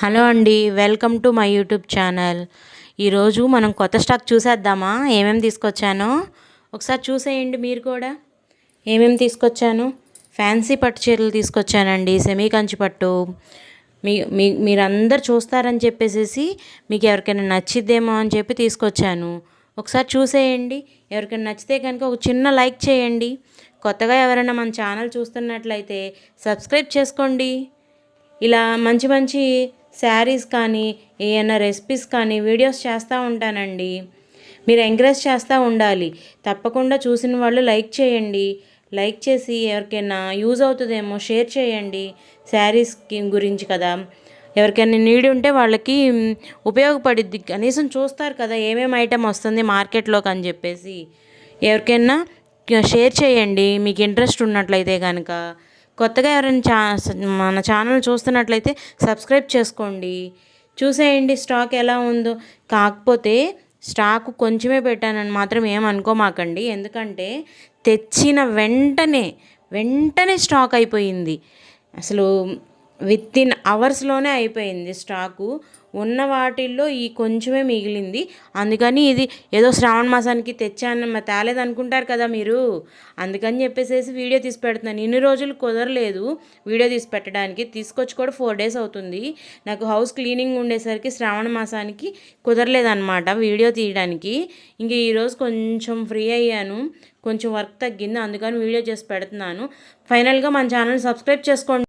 Hello అండి welcome to my YouTube channel. ఈరోజు మనం కొత్త స్టాక్ చూసేద్దామా? ఏమేమి తీసుకొచ్చానో? ఒకసారి చూసేయండి మీరు కూడా. ఏమేమి తీసుకొచ్చాను? ఫ్యాన్సీ పట్టు చీరలు తీసుకొచ్చానండి సెమీ కంచి పట్టు. మీ మీ మీరందరు చూస్తారని చెప్పేసి మీకు ఎవరికైనా నచ్చిద్దేమో అని చెప్పి తీసుకొచ్చాను. ఒకసారి చూసేయండి. ఎవరికైనా నచ్చితే కనుక ఒక చిన్న లైక్ చేయండి. కొత్తగా ఎవరైనా మన ఛానల్ చూస్తున్నట్లయితే సబ్స్క్రైబ్ చేసుకోండి. ఇలా మంచి మంచి శారీస్ కానీ ఏమైనా రెసిపీస్ కానీ వీడియోస్ చేస్తూ ఉంటానండి. మీరు ఎంకరేజ్ చేస్తూ ఉండాలి. తప్పకుండా చూసిన వాళ్ళు లైక్ చేయండి. లైక్ చేసి ఎవరికైనా యూజ్ అవుతుందేమో షేర్ చేయండి. శారీస్ గురించి కదా. ఎవరికైనా నీడ్ ఉంటే వాళ్ళకి ఉపయోగపడిద్ది. కనీసం చూస్తారు కదా ఏమేమి ఐటెం వస్తుంది మార్కెట్లోకి అని చెప్పేసి. ఎవరికైనా షేర్ చేయండి. మీకు ఇంట్రెస్ట్ ఉన్నట్లయితే కనుక కొత్తగా ఎవరైనా చా మన ఛానల్ చూస్తున్నట్లయితే సబ్స్క్రైబ్ చేసుకోండి. చూసేయండి స్టాక్ ఎలా ఉందో. కాకపోతే స్టాక్ కొంచెమే పెట్టానని మాత్రం ఏమనుకోమాకండి ఎందుకంటే తెచ్చిన వెంటనే వెంటనే స్టాక్ అయిపోయింది. అసలు విత్ ఇన్ అవర్స్లోనే అయిపోయింది స్టాకు. ఉన్న వాటిల్లో ఈ కొంచెమే మిగిలింది. అందుకని ఇది ఏదో శ్రావణ మాసానికి తెచ్చాను తేలేదు అనుకుంటారు కదా మీరు. అందుకని చెప్పేసేసి వీడియో తీసి పెడుతున్నాను ఇన్ని రోజులు కుదరలేదు వీడియో తీసి పెట్టడానికి. తీసుకొచ్చి కూడా ఫోర్ డేస్ అవుతుంది. నాకు హౌస్ క్లీనింగ్ ఉండేసరికి శ్రావణ మాసానికి కుదరలేదన్నమాట వీడియో తీయడానికి. ఇంక ఈరోజు కొంచెం ఫ్రీ అయ్యాను. కొంచెం వర్క్ తగ్గింది. అందుకని వీడియో చేసి పెడుతున్నాను. ఫైనల్గా మన ఛానల్ సబ్స్క్రైబ్ చేసుకోండి.